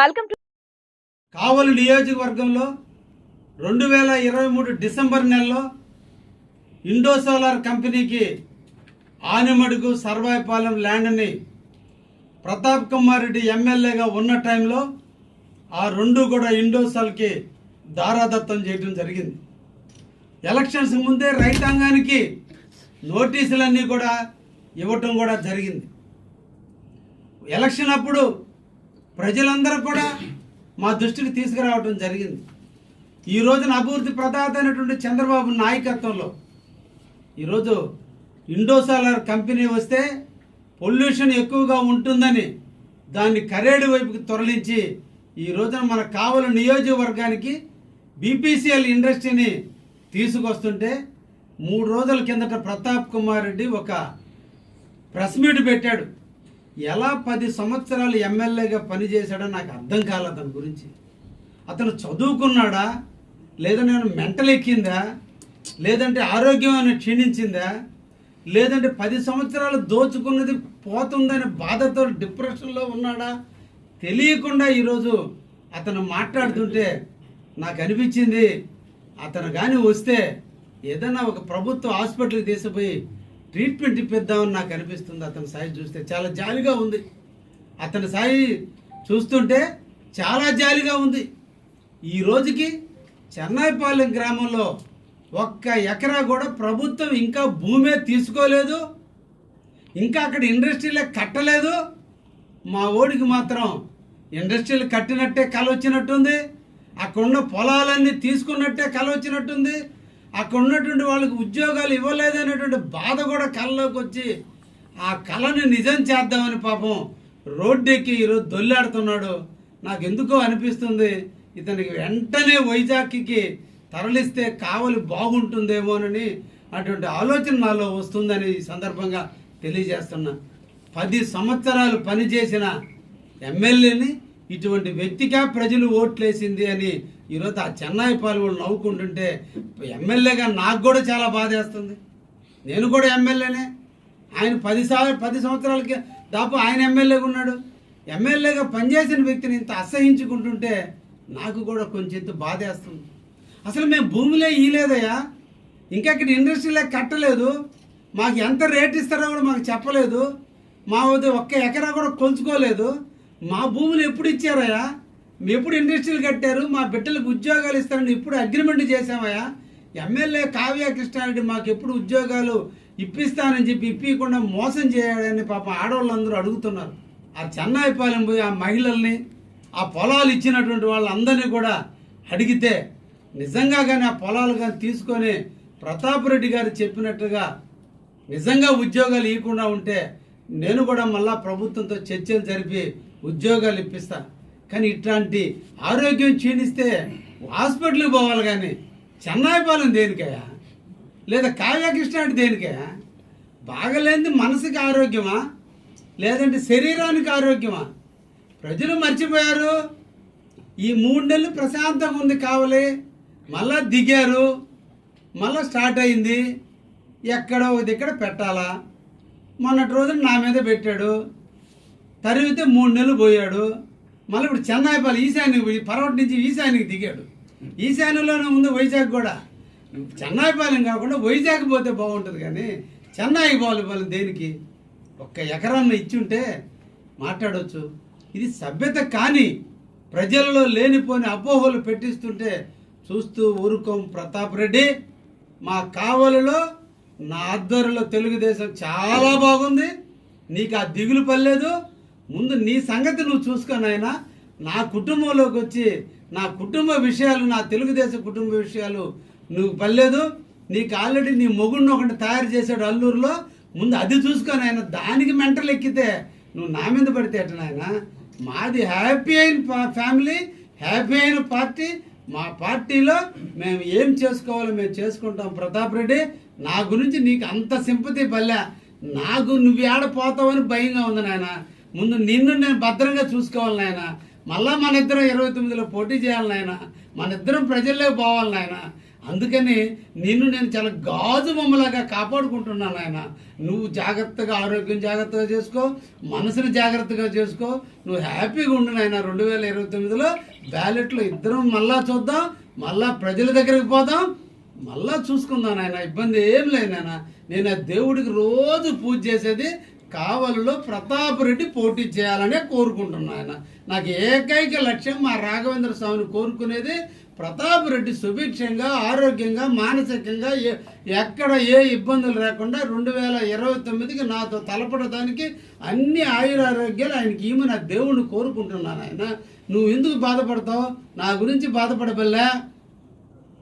Welcome to కావలి నియోజకవర్గంలో రెండు వేల ఇరవై మూడు డిసెంబర్ నెలలో ఇండో సోలార్ కంపెనీకి ఆనిమడుగు సర్వాయిపాలెం ల్యాండ్ని ప్రతాప్ కుమార్ రెడ్డి ఎమ్మెల్యేగా ఉన్న టైంలో ఆ రెండు కూడా ఇండోసాల్కి దారాదత్తం చేయడం జరిగింది. ఎలక్షన్స్ ముందే రైతాంగానికి నోటీసులన్నీ కూడా ఇవ్వటం కూడా జరిగింది. ఎలక్షన్ అప్పుడు ప్రజలందరూ కూడా మా దృష్టికి తీసుకురావడం జరిగింది. ఈ రోజున అభివృద్ధి ప్రదాత అయినటువంటి చంద్రబాబు నాయకత్వంలో ఈరోజు ఇండోసోలార్ కంపెనీ వస్తే పొల్యూషన్ ఎక్కువగా ఉంటుందని దాన్ని కరేడు వైపుకి తొరలించి ఈ రోజున మన కావల నియోజకవర్గానికి బీపీసీఎల్ ఇండస్ట్రీని తీసుకొస్తుంటే మూడు రోజుల కిందట ప్రతాప్ కుమార్ రెడ్డి ఒక ప్రెస్ మీట్ పెట్టాడు. ఎలా పది సంవత్సరాలు ఎమ్మెల్యేగా పనిచేశాడో నాకు అర్థం కాలేదు అతని గురించి. అతను చదువుకున్నాడా? లేదా నేను మెంటల్ ఎక్కిందా? లేదంటే ఆరోగ్యం అని క్షీణించిందా? లేదంటే పది సంవత్సరాలు దోచుకున్నది పోతుందనే బాధతో డిప్రెషన్లో ఉన్నాడా? తెలియకుండా ఈరోజు అతను మాట్లాడుతుంటే నాకు అనిపించింది అతను కానీ వస్తే ఏదైనా ఒక ప్రభుత్వ హాస్పిటల్కి తీసుకుపోయి ట్రీట్మెంట్ ఇప్పిద్దామని నాకు అనిపిస్తుంది. అతని సాయి చూస్తే చాలా జాలిగా ఉంది. అతని సాయి చూస్తుంటే చాలా జాలిగా ఉంది. ఈ రోజుకి చెన్నైపాలెం గ్రామంలో ఒక్క ఎకరా కూడా ప్రభుత్వం ఇంకా భూమే తీసుకోలేదు. ఇంకా అక్కడ ఇండస్ట్రీలే కట్టలేదు. మా ఓడికి మాత్రం ఇండస్ట్రీలు కట్టినట్టే కల వచ్చినట్టుంది అక్కడున్న పొలాలన్నీ తీసుకున్నట్టే కల వచ్చినట్టుంది అక్కడ ఉన్నటువంటి వాళ్ళకి ఉద్యోగాలు ఇవ్వలేదనేటువంటి బాధ కూడా కళ్ళలోకి వచ్చి ఆ కళని నిజం చేద్దామని పాపం రోడ్డెక్కి ఈరోజు దొల్లాడుతున్నాడు. నాకు ఎందుకో అనిపిస్తుంది. ఇతనికి వెంటనే వైజాగ్కి తరలిస్తే కావలి బాగుంటుందేమోనని అటువంటి ఆలోచన నాలో వస్తుందని ఈ సందర్భంగా తెలియజేస్తున్నా. పది సంవత్సరాలు పనిచేసిన ఎమ్మెల్యేని ఇటువంటి వ్యక్తిగా ప్రజలు ఓట్లేసింది అని ఈరోజు ఆ చెన్నై పాలు నవ్వుకుంటుంటే ఎమ్మెల్యేగా నాకు కూడా చాలా బాధేస్తుంది నేను కూడా ఎమ్మెల్యేనే. ఆయన పది సార్లు పది సంవత్సరాలకి దాపు ఆయన ఎమ్మెల్యేగా ఉన్నాడు. ఎమ్మెల్యేగా పనిచేసిన వ్యక్తిని ఇంత అసహించుకుంటుంటే నాకు కూడా కొంచెం బాధ బాధేస్తుంది అసలు మేము భూమిలో ఇయలేదయ్యా ఇంకా ఇక్కడ ఇండస్ట్రీలే కట్టలేదు. మాకు ఎంత రేట్ ఇస్తారో కూడా మాకు చెప్పలేదు. మా వద్ద ఒక్క ఎకరా కూడా కొలుచుకోలేదు. మా భూములు ఎప్పుడు ఇచ్చారయ్యా? ఎప్పుడు ఇండస్ట్రీలు కట్టారు? మా బిడ్డలకు ఉద్యోగాలు ఇస్తారని ఇప్పుడు అగ్రిమెంట్ చేశామయ్యా ఎమ్మెల్యే కావ్య కృష్ణారెడ్డి మాకు ఎప్పుడు ఉద్యోగాలు ఇప్పిస్తానని చెప్పి ఇప్పకుండా మోసం చేయాలని పాప ఆడవాళ్ళందరూ అడుగుతున్నారు. ఆ చెన్నాయిపాలెం పోయి ఆ మహిళల్ని ఆ పొలాలు ఇచ్చినటువంటి వాళ్ళందరినీ కూడా అడిగితే నిజంగా కానీ ఆ పొలాలు కానీ తీసుకొని ప్రతాప్ రెడ్డి గారు చెప్పినట్టుగా నిజంగా ఉద్యోగాలు ఇవ్వకుండా ఉంటే నేను కూడా మళ్ళా ప్రభుత్వంతో చర్చలు జరిపి ఉద్యోగాలు ఇప్పిస్తా. కానీ ఇట్లాంటి ఆరోగ్యం క్షీణిస్తే హాస్పిటల్కి పోవాలి కానీ చెన్నాయిపాలెం దేనికయ్యా? లేదా కావ్యకృష్ణ దేనికయ్యా? బాగలేనిది మనసుకి ఆరోగ్యమా? లేదంటే శరీరానికి ఆరోగ్యమా? ప్రజలు మర్చిపోయారు. ఈ మూడు నెలలు ప్రశాంతంగా ఉంది కావాలి. మళ్ళా దిగారు. మళ్ళా స్టార్ట్ అయింది. ఎక్కడ ఒక పెట్టాలా? మొన్నటి రోజున నా మీద పెట్టాడు. తరిగితే మూడు నెలలు పోయాడు. మళ్ళీ ఇప్పుడు చెన్నైపాలి ఈశాన్యకు పోయి పర్వటి నుంచి ఈశాన్యకి దిగాడు. ఈశాన్యంలోనే ఉంది వైజాగ్ కూడా. చెన్నైపాలెం కాకుండా వైజాగ్ పోతే బాగుంటుంది కానీ చెన్నైకి పోవాలి దేనికి? ఒక్క ఎకరాన్ని ఇచ్చుంటే మాట్లాడవచ్చు ఇది సభ్యత కానీ ప్రజల్లో లేనిపోని అపోహలు పెట్టిస్తుంటే చూస్తూ ఊరుకోం ప్రతాప్ రెడ్డి. మా కావలిలో నా ఆధ్వర్యంలో తెలుగుదేశం చాలా బాగుంది. నీకు ఆ దిగులు పర్లేదు ముందు నీ సంగతి నువ్వు చూసుకొని నా కుటుంబంలోకి వచ్చి నా కుటుంబ విషయాలు నా తెలుగుదేశం కుటుంబ విషయాలు నువ్వు పర్లేదు నీకు ఆల్రెడీ నీ మొగుడిని ఒకటి తయారు చేశాడు అల్లూరులో. ముందు అది చూసుకొని ఆయన దానికి మెంటలు ఎక్కితే నువ్వు నా మీద పడితే ఎట్ట నాయన? మాది హ్యాపీ అయిన ఫ్యామిలీ హ్యాపీ అయిన పార్టీ. మా పార్టీలో మేము ఏం చేసుకోవాలో మేము చేసుకుంటాం. ప్రతాప్ రెడ్డి నా గురించి నీకు అంత సింపతి పల్లె. నాకు నువ్వు ఏడ పోతావని భయంగా ఉంది నాయన. ముందు నిన్ను నేను భద్రంగా చూసుకోవాలి నాయన. మళ్ళా మన ఇద్దరం ఇరవై తొమ్మిదిలో పోటీ చేయాలి నాయన. మన ఇద్దరం ప్రజల్లోకి పోవాలి నాయన. అందుకని నిన్ను నేను చాలా గాజు బొమ్మలాగా కాపాడుకుంటున్నాను ఆయన నువ్వు జాగ్రత్తగా ఆరోగ్యం జాగ్రత్తగా చేసుకో మనసుని జాగ్రత్తగా చేసుకో. నువ్వు హ్యాపీగా ఉండు నాయన. రెండు వేల ఇరవై తొమ్మిదిలో బ్యాలెట్లో ఇద్దరం మళ్ళా చూద్దాం మళ్ళా ప్రజల దగ్గరికి పోదాం మళ్ళా చూసుకుందాం నాయన. ఇబ్బంది ఏం లేదు నాయన. నేను ఆ దేవుడికి రోజు పూజ చేసేది కావలిలో ప్రతాప్ రెడ్డి పోటీ చేయాలనే కోరుకుంటున్నాను ఆయన. నాకు ఏకైక లక్ష్యం మా రాఘవేంద్ర స్వామిని కోరుకునేది ప్రతాప్ రెడ్డి సుభిక్షంగా ఆరోగ్యంగా మానసికంగా ఏ ఎక్కడ ఏ ఇబ్బందులు లేకుండా రెండు వేల ఇరవై తొమ్మిదికి నాతో తలపడడానికి అన్ని ఆయురారోగ్యాలు ఆయనకి ఈమె నా దేవుణ్ణి కోరుకుంటున్నాను ఆయన నువ్వు ఎందుకు బాధపడతావు? నా గురించి బాధపడబల్లే.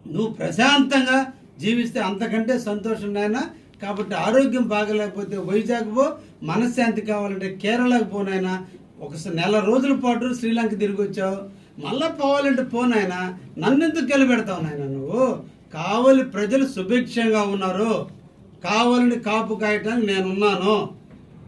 నువ్వు ప్రశాంతంగా జీవిస్తే అంతకంటే సంతోషం నాయన. కాబట్టి ఆరోగ్యం బాగలేకపోతే వైజాగ్ పో మనశ్శాంతి కావాలంటే కేరళకు పోనైనా ఒకసారి నెల రోజుల పాటు శ్రీలంక తిరిగి వచ్చావు. మళ్ళా పోవాలంటే పోనైనా నన్నెందుకు గెలబెడతావు నాయన నువ్వు? కావలి ప్రజలు సుభిక్షంగా ఉన్నారు. కావాలని కాపు కాయటానికి నేనున్నాను.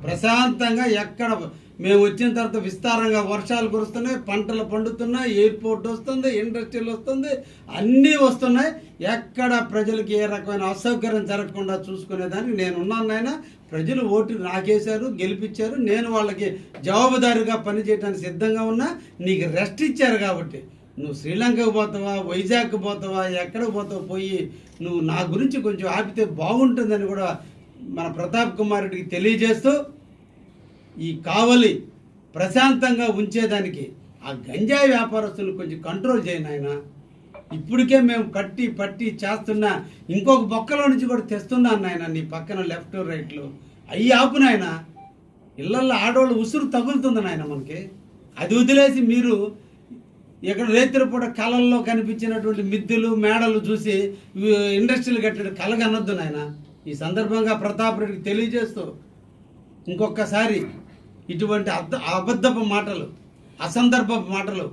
ప్రశాంతంగా ఎక్కడ మేము వచ్చిన తర్వాత విస్తారంగా వర్షాలు కురుస్తున్నాయి పంటలు పండుతున్నాయి ఎయిర్పోర్ట్ వస్తుంది ఇండస్ట్రీలు వస్తుంది అన్నీ వస్తున్నాయి. ఎక్కడ ప్రజలకి ఏ రకమైన అసౌకర్యం జరగకుండా చూసుకునేదానికి నేను ఉన్నాను నాయన. ప్రజలు ఓటు నాకేశారు గెలిపించారు. నేను వాళ్ళకి జవాబుదారీగా పనిచేయడానికి సిద్ధంగా ఉన్నా. నీకు రెస్ట్ ఇచ్చారు కాబట్టి నువ్వు శ్రీలంకకు పోతావా వైజాగ్కి పోతావా ఎక్కడ పోతావు పోయి నువ్వు నా గురించి కొంచెం ఆపితే బాగుంటుందని కూడా మన ప్రతాప్ కుమార్ రెడ్డికి తెలియజేస్తూ ఈ కావలి ప్రశాంతంగా ఉంచేదానికి ఆ గంజాయి వ్యాపారస్తులు కొంచెం కంట్రోల్ చేయను ఆయన ఇప్పటికే మేము కట్టి పట్టి చేస్తున్నా ఇంకొక బొక్కలో నుంచి కూడా తెస్తున్నాను నాయన నీ పక్కన లెఫ్ట్ రైట్లు అవి ఆపు నాయన. ఇళ్ళల్లో ఆడవాళ్ళు ఉసురు తగులుతుంది నాయన మనకి. అది వదిలేసి మీరు ఇక్కడ రేతిరపూట కళల్లో కనిపించినటువంటి మిద్దెలు మేడలు చూసి ఇండస్ట్రీలు కట్టడం కలగనొద్దు నాయన. ఈ సందర్భంగా ప్రతాప్ రెడ్డికి తెలియజేస్తూ ఇంకొకసారి ఇటువంటి అద్ద అబద్ధపు మాటలు అసందర్భపు మాటలు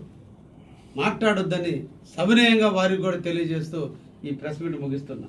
మాట్లాడొద్దని సవినయంగా వారికి కూడా తెలియజేస్తూ ఈ ప్రెస్ మీట్ ముగిస్తున్నా.